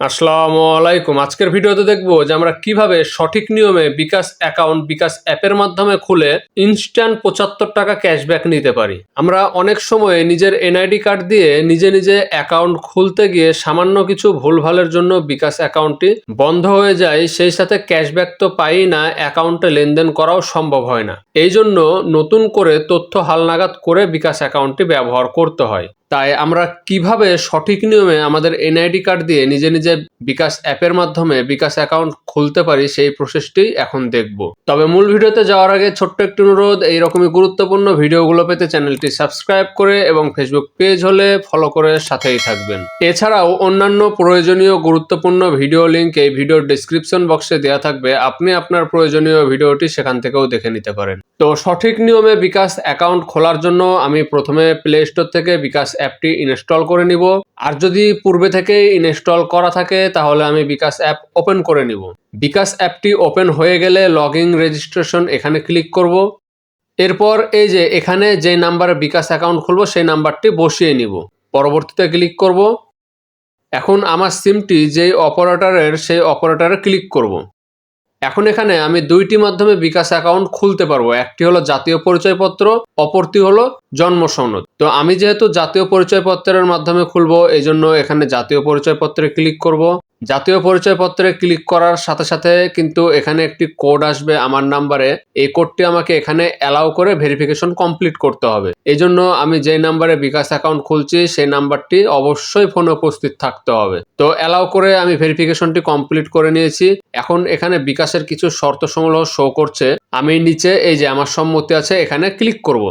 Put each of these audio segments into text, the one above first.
আসসালামু আলাইকুম। আজকের ভিডিওতে দেখব যে আমরা কীভাবে সঠিক নিয়মে বিকাশ অ্যাকাউন্ট, বিকাশ অ্যাপের মাধ্যমে খুলে ইনস্ট্যান্ট পঁচাত্তর টাকা ক্যাশব্যাক নিতে পারি। আমরা অনেক সময় নিজের এনআইডি কার্ড দিয়ে নিজে নিজে অ্যাকাউন্ট খুলতে গিয়ে সামান্য কিছু ভুলভালের জন্য বিকাশ অ্যাকাউন্টটি বন্ধ হয়ে যায়। সেই সাথে ক্যাশব্যাক তো পাই না, অ্যাকাউন্টে লেনদেন করাও সম্ভব হয় না। এই জন্য নতুন করে তথ্য হালনাগাদ করে বিকাশ অ্যাকাউন্টটি ব্যবহার করতে হয়। তাই আমরা কীভাবে সঠিক নিয়মে আমাদের এনআইডি কার্ড দিয়ে নিজে নিজে বিকাশ অ্যাপের মাধ্যমে বিকাশ অ্যাকাউন্ট খুলতে পারি সেই প্রসেসটি এখন দেখব। তবে মূল ভিডিওতে যাওয়ার আগে ছোট্ট একটি অনুরোধ, এইরকমই গুরুত্বপূর্ণ ভিডিওগুলো পেতে চ্যানেলটি সাবস্ক্রাইব করে এবং ফেসবুক পেজ হলে ফলো করে সাথেই থাকবেন। এছাড়াও অন্যান্য প্রয়োজনীয় গুরুত্বপূর্ণ ভিডিও লিঙ্ক এই ভিডিওর ডিসক্রিপশন বক্সে দেওয়া থাকবে। আপনি আপনার প্রয়োজনীয় ভিডিওটি সেখান থেকেও দেখে নিতে পারেন। তো সঠিক নিয়মে বিকাশ অ্যাকাউন্ট খোলার জন্য আমি প্রথমে প্লে স্টোর থেকে বিকাশ অ্যাপটি ইনস্টল করে নিব। আর যদি পূর্বে থেকে ইনস্টল করা থাকে, তাহলে আমি বিকাশ অ্যাপ ওপেন করে নিব। বিকাশ অ্যাপটি ওপেন হয়ে গেলে লগ ইন রেজিস্ট্রেশন এখানে ক্লিক করব। এরপর এই যে এখানে যে নাম্বারে বিকাশ অ্যাকাউন্ট খুলব, সেই নাম্বারটি বসিয়ে নিব। পরবর্তীতে ক্লিক করব। এখন আমার সিমটি যেই অপারেটরের, সেই অপারেটরে ক্লিক করব। এখন এখানে আমি দুইটি মাধ্যমে বিকাশ অ্যাকাউন্ট খুলতে পারব। একটি হলো জাতীয় পরিচয়পত্র, অপরটি হলো জন্ম সনদ। তো আমি যেহেতু জাতীয় পরিচয়পত্রের মাধ্যমে খুলবো এই জন্য এখানে জাতীয় পরিচয়পত্রে ক্লিক করব। জাতীয় পরিচয়পত্রে ক্লিক করার সাথে সাথে কিন্তু এখানে একটি কোড আসবে আমার নাম্বারে। এই কোডটি আমাকে এখানে অ্যালাউ করে ভেরিফিকেশন কমপ্লিট করতে হবে। এই জন্য আমি যেই নাম্বারে বিকাশ অ্যাকাউন্ট খুলছি, সেই নাম্বারটি অবশ্যই ফোনে উপস্থিত থাকতে হবে। তো অ্যালাউ করে আমি ভেরিফিকেশনটি কমপ্লিট করে নিয়েছি। এখন এখানে বিকাশের কিছু শর্ত সমূহ শো করছে। আমি নিচে এই যে আমার সম্মতি আছে, এখানে ক্লিক করব।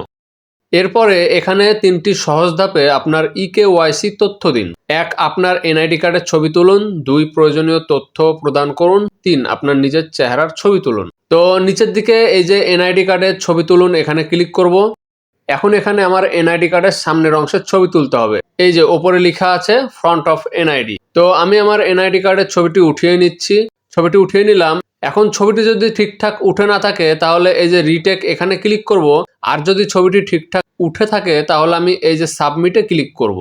এরপরে এখানে তিনটি সহজ ধাপে আপনার ইকে ওয়াইসি তথ্য দিন। এক, আপনার এনআইডি কার্ডের ছবি তুলুন। দুই, প্রয়োজনীয় তথ্য প্রদান করুন। তিন, আপনার নিজের চেহারার ছবি তুলুন। তো নিচের দিকে এই যে এনআইডি কার্ডের ছবি তুলুন, এখানে ক্লিক করব। এখন এখানে আমার এনআইডি কার্ডের সামনের অংশের ছবি তুলতে হবে। এই যে ওপরে লেখা আছে ফ্রন্ট অফ এনআইডি তো আমি আমার এনআইডি কার্ডের ছবিটি উঠিয়ে নিচ্ছি। ছবিটি উঠিয়ে নিলাম। এখন ছবিটি যদি ঠিকঠাক উঠে না থাকে, তাহলে এই যে রিটেক এখানে ক্লিক করব। আর যদি ছবিটি ঠিকঠাক উঠে থাকে, তাহলে আমি এই যে সাবমিটে ক্লিক করব।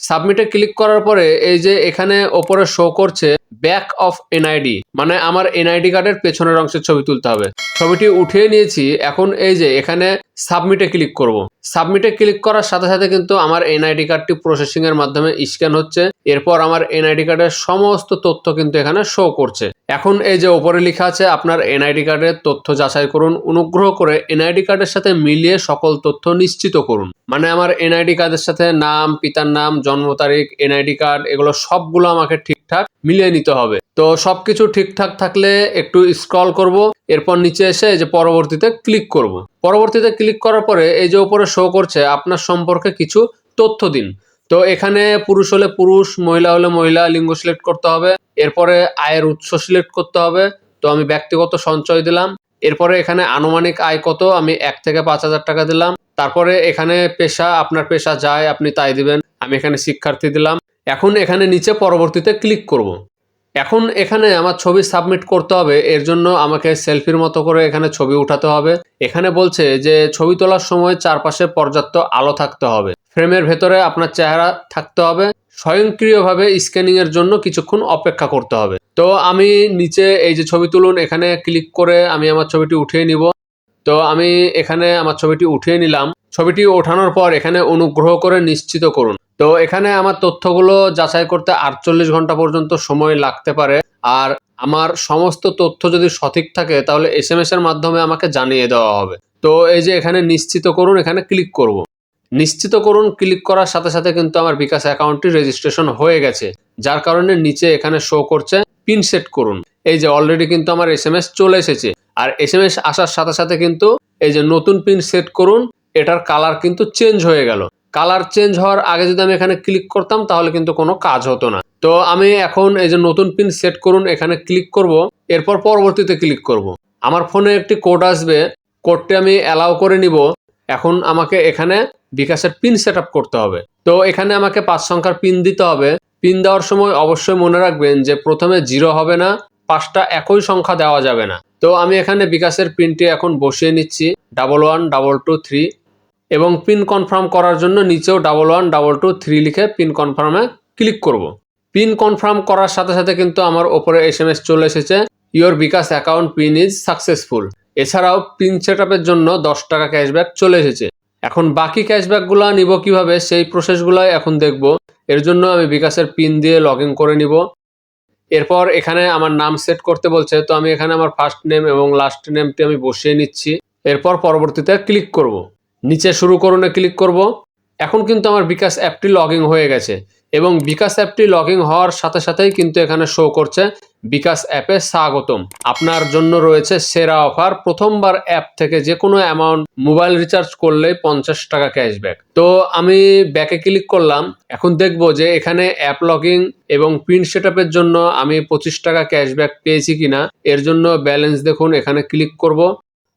সাবমিটে ক্লিক করার পরে এই যে এখানে ওপরে শো করছে ব্যাক অফ এনআইডি মানে আমার এনআইডি কার্ডের পেছনের অংশের ছবি তুলতে হবে। ছবিটি উঠিয়ে নিয়েছি, এখন এই যে এখানে সাবমিটে ক্লিক করব। সাবমিটে ক্লিক করার সাথে সাথে কিন্তু আমার এনআইডি কার্ডটি প্রসেসিং এর মাধ্যমে স্ক্যান হচ্ছে। এরপর আমার এনআইডি কার্ডের সমস্ত তথ্য কিন্তু এখানে শো করছে। এখন এই যে ওপরে লেখা আছে, আপনার এনআইডি কার্ডের তথ্য যাচাই করুন। অনুগ্রহ করে এনআইডি কার্ডের সাথে মিলিয়ে সকল তথ্য নিশ্চিত করুন। মানে আমার এনআইডি কার্ডের সাথে নাম, পিতার নাম, জন্ম তারিখ এনআইডি কার্ড এগুলো সবগুলো আমাকে ঠিকঠাক মিলিয়ে নিতে হবে। তো সবকিছু ঠিকঠাক থাকলে একটু স্ক্রল করব, এরপর নিচে এসে যে পরবর্তীতে ক্লিক করব। পরবর্তীতে ক্লিক করার পরে এই যে উপরে শো করছে, আপনার সম্পর্কে কিছু তথ্য দিন। তো এখানে পুরুষ হলে পুরুষ, মহিলা হলে মহিলা, লিঙ্গ সিলেক্ট করতে হবে। এরপরে আয়ের উৎস সিলেক্ট করতে হবে। তো আমি ব্যক্তিগত সঞ্চয় দিলাম। এরপরে এখানে আনুমানিক আয় কত? আমি এক থেকে পাঁচ হাজার টাকা দিলাম। তারপরে এখানে পেশা, আপনার পেশা যায়, আপনি তাই দিবেন। আমি এখানে শিক্ষার্থী দিলাম। এখন এখানে নিচে পরবর্তীতে ক্লিক করব। এখন এখানে আমার ছবি সাবমিট করতে হবে। এর জন্য আমাকে সেলফির মতো করে এখানে ছবি উঠাতে হবে। এখানে বলছে যে, ছবি তোলার সময় চারপাশে পর্যাপ্ত আলো থাকতে হবে। ফ্রেমের ভেতরে আপনার চেহারা থাকতে হবে। স্বয়ংক্রিয়ভাবে স্ক্যানিং এর জন্য কিছুক্ষণ অপেক্ষা করতে হবে। তো আমি নিচে এই যে ছবি তুলুন, এখানে ক্লিক করে আমি আমার ছবিটি উঠিয়ে নিব। তো আমি এখানে আমার ছবিটি উঠিয়ে নিলাম। ছবিটি ওঠানোর পর এখানে অনুগ্রহ করে নিশ্চিত করুন। তো এখানে আমার তথ্যগুলো যাচাই করতে আটচল্লিশ ঘণ্টা পর্যন্ত সময় লাগতে পারে। আর আমার সমস্ত তথ্য যদি সঠিক থাকে, তাহলে এস এর মাধ্যমে আমাকে জানিয়ে দেওয়া হবে। তো এই যে এখানে নিশ্চিত করুন, এখানে ক্লিক করব। নিশ্চিত করুন ক্লিক করার সাথে সাথে কিন্তু আমার বিকাশ অ্যাকাউন্টটি রেজিস্ট্রেশন হয়ে গেছে। যার কারণে নিচে এখানে শো করছে পিন সেট করুন। এই যে অলরেডি কিন্তু আমার এস চলে এসেছে। আর এস আসার সাথে সাথে কিন্তু এই যে নতুন পিন সেট করুন, এটার কালার কিন্তু চেঞ্জ হয়ে গেল। কালার চেঞ্জ হওয়ার আগে যদি আমি এখানে ক্লিক করতাম, তাহলে কিন্তু কোনো কাজ হতো না। তো আমি এখন এই যে নতুন পিন সেট করুন, এখানে ক্লিক করব। এরপর পরবর্তীতে ক্লিক করব। আমার ফোনে একটি কোড আসবে। কোডটি আমি অ্যালাউ করে নিব। এখন আমাকে এখানে বিকাশের পিন সেট করতে হবে। তো এখানে আমাকে পাঁচ সংখ্যার পিন দিতে হবে। পিন দেওয়ার সময় অবশ্যই মনে রাখবেন যে প্রথমে জিরো হবে না, পাঁচটা একই সংখ্যা দেওয়া যাবে না। তো আমি এখানে বিকাশের পিনটি এখন বসিয়ে নিচ্ছি double one double two three এবং পিন কনফার্ম করার জন্য নিচেও double one double two three লিখে পিন কনফার্মে ক্লিক করব। পিন কনফার্ম করার সাথে সাথে কিন্তু আমার ওপরে এস এম এস চলে এসেছে your bKash account pin is successful এছাড়াও পিন সেট জন্য দশ টাকা ক্যাশব্যাক চলে এসেছে। এখন বাকি ক্যাশব্যাকগুলো নিব কীভাবে? সেই প্রসেসগুলোই এখন দেখব। এর জন্য আমি বিকাশের পিন দিয়ে লগ করে নিব। এরপর এখানে আমার নাম সেট করতে বলছে, তো আমি এখানে আমার ফার্স্ট নেম এবং লাস্ট নেমটি আমি বসিয়ে নিচ্ছি। এরপর পরবর্তীতে ক্লিক করব। নিচে শুরু করুনে ক্লিক করব। এখন কিন্তু আমার বিকাশ অ্যাপটি লগ হয়ে গেছে এবং বিকাশ অ্যাপটি লগ হওয়ার সাথে সাথেই কিন্তু এখানে শো করছে বিকাশ অ্যাপে স্বাগতম। আপনার জন্য রয়েছে সেরা অফার। প্রথমবার অ্যাপ থেকে যে কোনো অ্যামাউন্ট মোবাইল রিচার্জ করলেই পঞ্চাশ টাকা ক্যাশব্যাক। তো আমি ব্যাকে ক্লিক করলাম। এখন দেখব যে এখানে অ্যাপ লগিং এবং পিন সেট জন্য আমি পঁচিশ টাকা ক্যাশব্যাক পেয়েছি কিনা। এর জন্য ব্যালেন্স দেখুন, এখানে ক্লিক করব।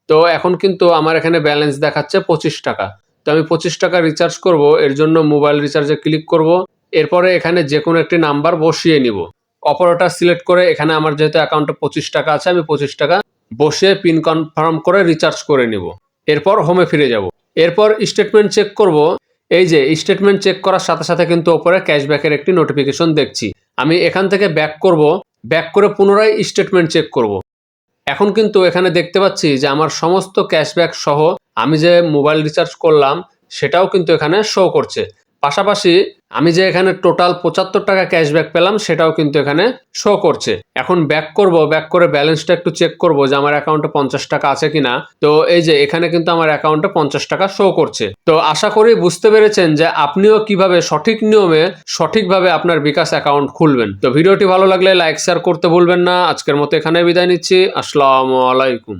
তো এখন কিন্তু আমার এখানে ব্যালেন্স দেখাচ্ছে পঁচিশ টাকা। তো আমি পঁচিশ টাকা রিচার্জ করব, এর জন্য মোবাইল রিচার্জে ক্লিক করব। এরপরে এখানে যে কোনো একটি নাম্বার বসিয়ে নিব। অপারেটর সিলেক্ট করে এখানে আমার যেহেতু অ্যাকাউন্টে পঁচিশ টাকা আছে, আমি পঁচিশ টাকা বসে পিন কনফার্ম করে রিচার্জ করে নিব। এরপর হোমে ফিরে যাব। এরপর স্টেটমেন্ট চেক করব। এই যে স্টেটমেন্ট চেক করার সাথে সাথে কিন্তু ওপরে ক্যাশব্যাকের একটি নোটিফিকেশন দেখছি। আমি এখান থেকে ব্যাক করব। ব্যাক করে পুনরায় স্টেটমেন্ট চেক করব। এখন কিন্তু এখানে দেখতে পাচ্ছি যে আমার সমস্ত ক্যাশব্যাক সহ আমি যে মোবাইল রিচার্জ করলাম, সেটাও কিন্তু এখানে শো করছে। পাশাপাশি আমি যে এখানে টোটাল পঁচাত্তর টাকা ক্যাশব্যাক পেলাম, সেটাও কিন্তু এখানে শো করছে। এখন ব্যাক করব ব্যাক করে ব্যালেন্সটা একটু চেক করব যে আমার অ্যাকাউন্টে পঞ্চাশ টাকা আছে কিনা। তো এই যে এখানে কিন্তু আমার অ্যাকাউন্টে পঞ্চাশ টাকা শো করছে। তো আশা করি বুঝতে পেরেছেন যে আপনিও কীভাবে সঠিক নিয়মে সঠিকভাবে আপনার বিকাশ অ্যাকাউন্ট খুলবেন। তো ভিডিওটি ভালো লাগলে লাইক শেয়ার করতে ভুলবেন না। আজকের মতো এখানে বিদায় নিচ্ছি। আসসালামু আলাইকুম।